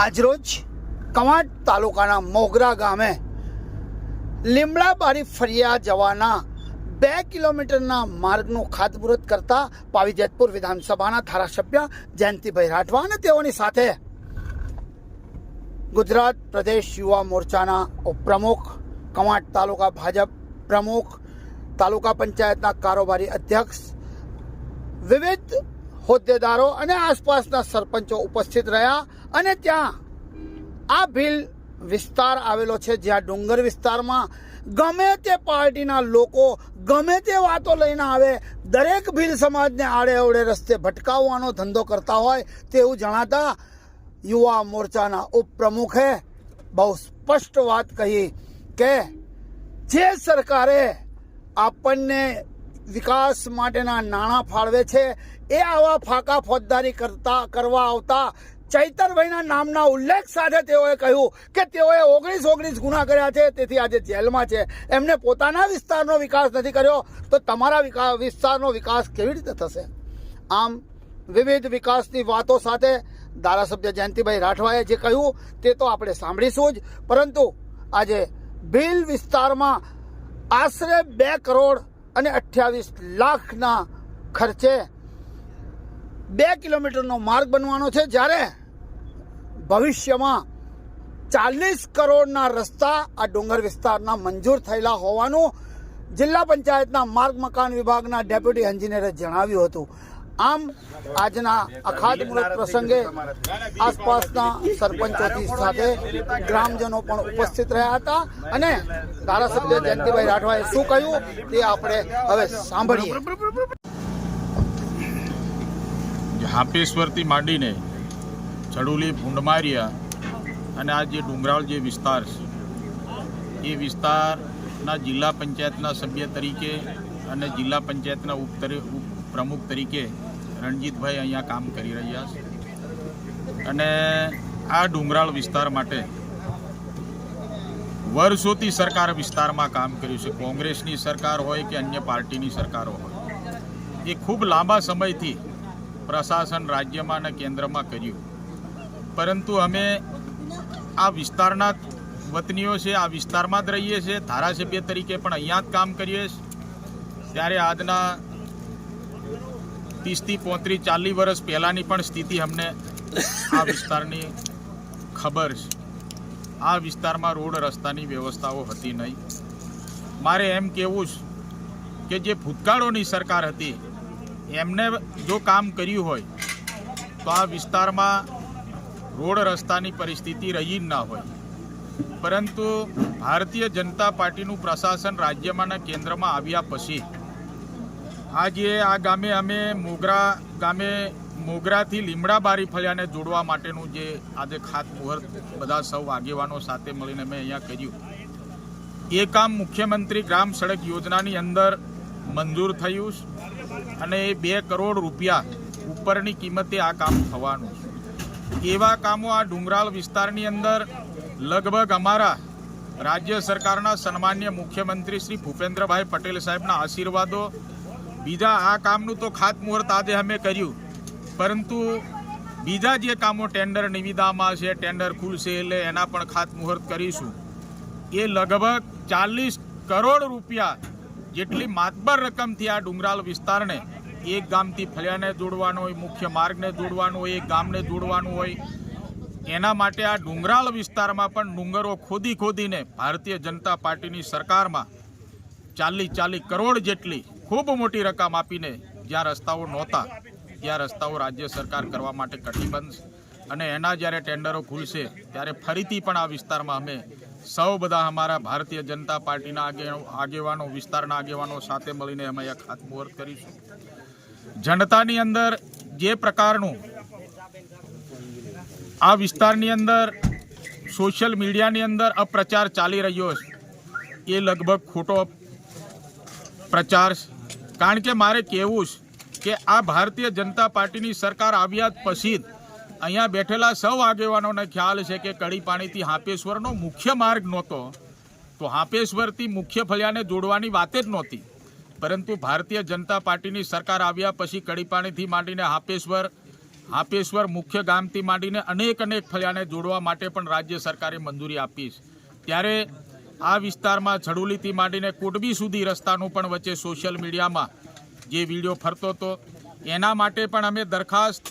આજરોજ કવાંટ તાલુકાના મોગરા ગામે લીમડાબારી ફરિયા જવાના બે કિલોમીટરના માર્ગનું ખાતમુહૂર્ત કરતા પાવી જેતપુર વિધાનસભાના ધારાસભ્ય જયંતિભાઈ રાઠવા અને તેઓની સાથે ગુજરાત પ્રદેશ યુવા મોરચાના ઉપપ્રમુખ કવાંટ તાલુકા ભાજપ પ્રમુખ, તાલુકા પંચાયતના કારોબારી અધ્યક્ષ વિવિધ હોદ્દેદારો અને આસપાસના સરપંચો ઉપસ્થિત રહ્યા અને ત્યાં આ ભીલ વિસ્તાર આવેલો છે, જ્યાં ડુંગર વિસ્તારમાં ગમે તે પાર્ટીના લોકો ગમે તે વાતો લઈને આવે, દરેક ભીલ સમાજને આડે અવડે રસ્તે ભટકાવવાનો ધંધો કરતા હોય તેવું જણાતા યુવા મોરચાના ઉપપ્રમુખે બહુ સ્પષ્ટ વાત કહી કે જે સરકારે આપણને વિકાસ માટેના નાણાં ફાળવે છે. એ આવા ફાકા ફોજદારી કરતા, કરવા આવતા ચૈતરભાઈના નામના ઉલ્લેખ સાથે તેઓએ કહ્યું કે તેઓએ ઓગણીસ ઓગણીસ ગુના કર્યા છે. તેથી આજે જેલમાં છે. એમને પોતાના વિસ્તારનો વિકાસ નથી કર્યો. તો તમારા વિકાસ વિસ્તારનો વિકાસ કેવી રીતે થશે? આમ વિવિધ વિકાસની વાતો સાથે ધારાસભ્ય જયંતિભાઈ રાઠવાએ જે કહ્યું તે તો આપણે સાંભળીશું જ. પરંતુ આજે ભીલ વિસ્તારમાં આશરે બે કરોડ અને અઠ્યાવીસ લાખના ખર્ચે બે કિલોમીટરનો માર્ગ બનવાનો છે. જ્યારે ભવિષ્યમાં ચાલીસ કરોડના રસ્તા આ ડુંગર વિસ્તારના મંજૂર થયેલા હોવાનું જિલ્લા પંચાયતના માર્ગ મકાન વિભાગના ડેપ્યુટી એન્જિનિયરે જણાવ્યું હતું. આમ આજના અખાત મુહૂર્ત પ્રસંગે આસપાસના સરપંચોથી સાથે ગ્રામજનો પણ ઉપસ્થિત રહ્યા હતા અને ધારાસભ્ય જયંતિભાઈ રાઠવાએ શું કહ્યું તે આપણે હવે સાંભળીએ. હાપેશ્વરથી માંડીને ચડુલી ભૂંડમારિયા અને આ જે ડુંગરાળ જે વિસ્તાર છે, એ વિસ્તારના જિલ્લા પંચાયતના સભ્ય તરીકે અને જિલ્લા પંચાયતના ઉપ પ્રમુખ તરીકે રણજીતભાઈ અહીંયા કામ કરી રહ્યા છે. અને આ ડુંગરાળ વિસ્તાર માટે વર્ષોથી સરકાર વિસ્તારમાં કામ કર્યું છે. કોંગ્રેસની સરકાર હોય કે અન્ય પાર્ટીની સરકારો હોય. એ ખૂબ લાંબા સમયથી પ્રશાસન રાજ્યમાં અને કેન્દ્રમાં કર્યું. પરંતુ અમે આ વિસ્તારના વતનીઓ છે, આ વિસ્તારમાં જ રહીએ છીએ. ધારાસભ્ય તરીકે પણ અહીંયા જ કામ કરીએ છીએ. ત્યારે આજના ત્રીસથી પોત્રીસ, ચાલીસ વર્ષ પહેલાંની પણ સ્થિતિ અમને આ વિસ્તારની ખબર છે. આ વિસ્તારમાં રોડ રસ્તાની વ્યવસ્થાઓ હતી નહીં. મારે એમ કહેવું છે કે જે ભૂતકાળોની સરકાર હતી, એમને જો કામ કર્યું હોય, તો આ વિસ્તારમાં રોડ રસ્તાની પરિસ્થિતિ રહી જ ના હોય. પરંતુ ભારતીય જનતા પાર્ટીનું પ્રશાસન રાજ્યમાં કેન્દ્રમાં આવ્યા પછી આજે આ ગામે અમે મોગરા ગામે મોગરાથી લીમડાબારી ફળિયાને જોડવા માટેનું જે આજે ખાતમુહૂર્ત બધા સૌ આગેવાનો સાથે મળીને મેં અહીંયા કર્યું. એ કામ મુખ્યમંત્રી ગ્રામ સડક યોજનાની અંદર મંજૂર થયું અને એ બે કરોડ રૂપિયા ઉપરની કિંમતે આ કામ થવાનું એવા કામો આ ડુંગરાળ વિસ્તારની અંદર લગભગ અમારા રાજ્ય સરકારના સન્માન્ય મુખ્યમંત્રી શ્રી ભૂપેન્દ્રભાઈ પટેલ સાહેબના આશીર્વાદો બીજા આ કામનું તો ખાતમુહૂર્ત આજે અમે કર્યું. પરંતુ બીજા જે કામો ટેન્ડર નિવિદામાં છે, ટેન્ડર ખુલશે એટલે એના પણ ખાતમુહૂર્ત કરીશું. એ લગભગ ચાલીસ કરોડ રૂપિયા જેટલી માતબર રકમથી આ ડુંગરાળ વિસ્તારને એક ગામથી ફળિયાને જોડવાનો હોય, મુખ્ય માર્ગને જોડવાનું હોય, એક ગામને જોડવાનું હોય. એના માટે આ ડુંગરાળ વિસ્તારમાં પણ ડુંગરો ખોદી ખોદીને ભારતીય જનતા પાર્ટીની સરકારમાં ચાલીસ ચાલીસ કરોડ જેટલી ખૂબ મોટી રકમ આપીને જ્યાં રસ્તાઓ નહોતા, ત્યાં રસ્તાઓ રાજ્ય સરકાર કરવા માટે કટિબંધ. અને એના જ્યારે ટેન્ડરો ખુલશે, ત્યારે ફરીથી પણ આ વિસ્તારમાં અમે સૌ બધા અમારા ભારતીય જનતા પાર્ટીના આગે આગેવાનો, વિસ્તારના આગેવાનો સાથે મળીને અમે આ ખાતમુહૂર્ત કરીશું જનતાની અંદર જે પ્રકારનું આ વિસ્તારની અંદર સોશિયલ મીડિયાની અંદર અપ્રચાર ચાલી રહ્યો છે, એ લગભગ ખોટો પ્રચાર. કારણ કે મારે કહેવું છે કે આ ભારતીય જનતા પાર્ટીની સરકાર આવ્યા પછી જ અહીંયા બેઠેલા સૌ આગેવાનોને ખ્યાલ છે કે કડી પાણીથી હાપેશ્વરનો મુખ્ય માર્ગ નહોતો. તો હાપેશ્વરથી મુખ્ય ફળિયાને જોડવાની વાત જ નહોતી. પરંતુ ભારતીય જનતા પાર્ટીની સરકાર આવ્યા પછી કડી પાણીથી માંડીને હાપેશ્વર હાપેશ્વર મુખ્ય ગામથી માંડીને અનેક અનેક ફળિયાને જોડવા માટે પણ રાજ્ય સરકારે મંજૂરી આપી છે. ત્યારે આ વિસ્તારમાં છડુલીથી માંડીને કોટબી સુધી રસ્તાનું પણ વચ્ચે સોશિયલ મીડિયામાં જે વીડિયો ફરતો હતો, એના માટે પણ અમે દરખાસ્ત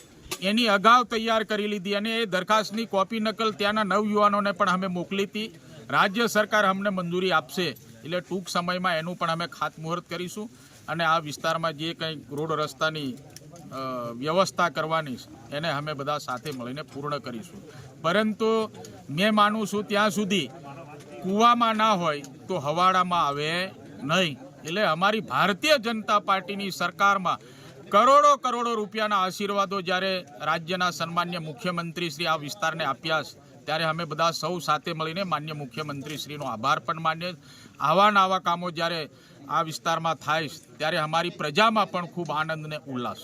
એની અગાઉ તૈયાર કરી લીધી અને એ દરખાસ્તની કોપી નકલ ત્યાંના નવયુવાનોને પણ અમે મોકલી હતી. રાજ્ય સરકાર અમને મંજૂરી આપશે, એટલે ટૂંક સમયમાં એનું પણ અમે ખાતમુહૂર્ત કરીશું અને આ વિસ્તારમાં જે કંઈ રોડ રસ્તાની વ્યવસ્થા કરવાની એને અમે બધા સાથે મળીને પૂર્ણ કરીશું. પરંતુ મેં માનું છું ત્યાં સુધી કૂવામાં ના હોય તો હવાડામાં આવે નહીં. એટલે અમારી ભારતીય જનતા પાર્ટીની સરકારમાં કરોડો કરોડો રૂપિયાના આશીર્વાદો જ્યારે રાજ્યના સન્માન્ય મુખ્યમંત્રી શ્રી આ વિસ્તારને આપ્યા ત્યારે અમે બધા સૌ સાથે મળીને માન્ય મુખ્યમંત્રી શ્રીનો આભાર પણ માન્ય આવા નવા કામો જ્યારે આ વિસ્તારમાં થાય ત્યારે અમારી પ્રજામાં પણ ખૂબ આનંદ ને ઉલ્લાસ